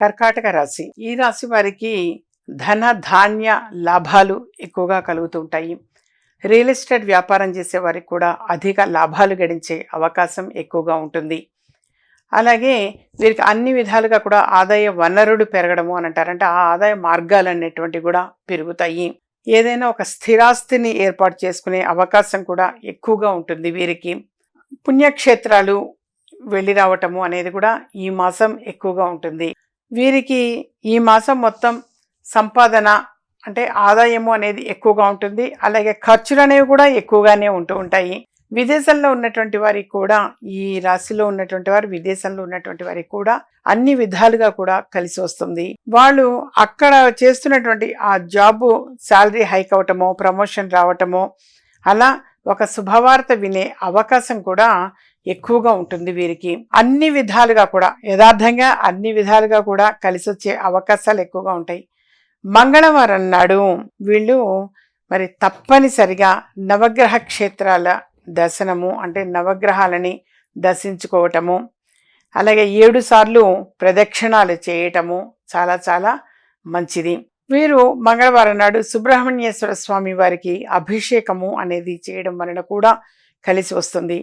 కర్కాటక రాశి. ఈ రాశి వారికి ధన ధాన్య లాభాలు ఎక్కువగా కలుగుతుంటాయి రియల్ ఎస్టేట్ వ్యాపారం చేసే వారికి కూడా అధిక లాభాలు గడించే అవకాశం ఎక్కువగా ఉంటుంది. అలాగే వీరికి అన్ని విధాలుగా కూడా ఆదాయ వనరులు పెరగడము అని అంటారంటే ఆ ఆదాయ మార్గాలు అనేటువంటివి కూడా పెరుగుతాయి. ఏదైనా ఒక స్థిరాస్తిని ఏర్పాటు చేసుకునే అవకాశం కూడా ఎక్కువగా ఉంటుంది వీరికి. పుణ్యక్షేత్రాలు వెళ్ళి రావటము అనేది కూడా ఈ మాసం ఎక్కువగా ఉంటుంది. వీరికి ఈ మాసం మొత్తం సంపాదన అంటే ఆదాయము అనేది ఎక్కువగా ఉంటుంది. అలాగే ఖర్చులు అనేవి కూడా ఎక్కువగానే ఉంటూ ఉంటాయి. విదేశంలో ఉన్నటువంటి వారికి కూడా ఈ రాశిలో ఉన్నటువంటి వారు విదేశంలో ఉన్నటువంటి వారికి కూడా అన్ని విధాలుగా కూడా కలిసి వస్తుంది. వాళ్ళు అక్కడ చేస్తున్నటువంటి ఆ జాబు శాలరీ హైక్ అవటమో ప్రమోషన్ రావటమో అలా ఒక శుభవార్త వినే అవకాశం కూడా ఎక్కువగా ఉంటుంది వీరికి. అన్ని విధాలుగా కూడా యథార్థంగా అన్ని విధాలుగా కూడా కలిసి వచ్చే అవకాశాలు ఎక్కువగా ఉంటాయి. మంగళవారం నాడు వీళ్ళు మరి తప్పనిసరిగా నవగ్రహ క్షేత్రాల దర్శనము అంటే నవగ్రహాలని దర్శించుకోవటము అలాగే ఏడు సార్లు ప్రదక్షిణాలు చేయటము చాలా చాలా మంచిది. వీరు మంగళవారం నాడు సుబ్రహ్మణ్యేశ్వర స్వామి వారికి అభిషేకము అనేది చేయడం వలన కూడా కలిసి వస్తుంది.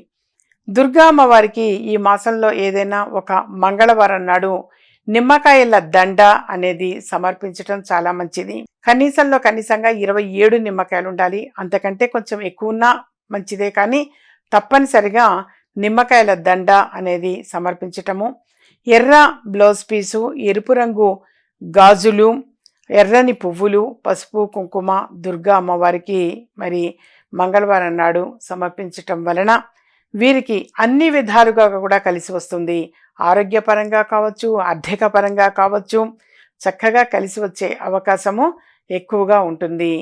దుర్గా అమ్మవారికి ఈ మాసంలో ఏదైనా ఒక మంగళవారం నాడు నిమ్మకాయల దండ అనేది సమర్పించడం చాలా మంచిది. కనీసంలో కనీసంగా ఇరవై ఏడు నిమ్మకాయలు ఉండాలి. అంతకంటే కొంచెం ఎక్కువన్నా మంచిదే కానీ తప్పనిసరిగా నిమ్మకాయల దండ అనేది సమర్పించటము. ఎర్ర బ్లౌజ్ పీసు ఎరుపు రంగు గాజులు ఎర్రని పువ్వులు పసుపు కుంకుమ దుర్గా అమ్మవారికి మరి మంగళవారం నాడు సమర్పించటం వలన వీరికి అన్ని విధాలుగా కూడా కలిసి వస్తుంది. ఆరోగ్యపరంగా కావచ్చు ఆర్థిక పరంగా కావచ్చు చక్కగా కలిసి వచ్చే అవకాశము ఎక్కువగా ఉంటుంది.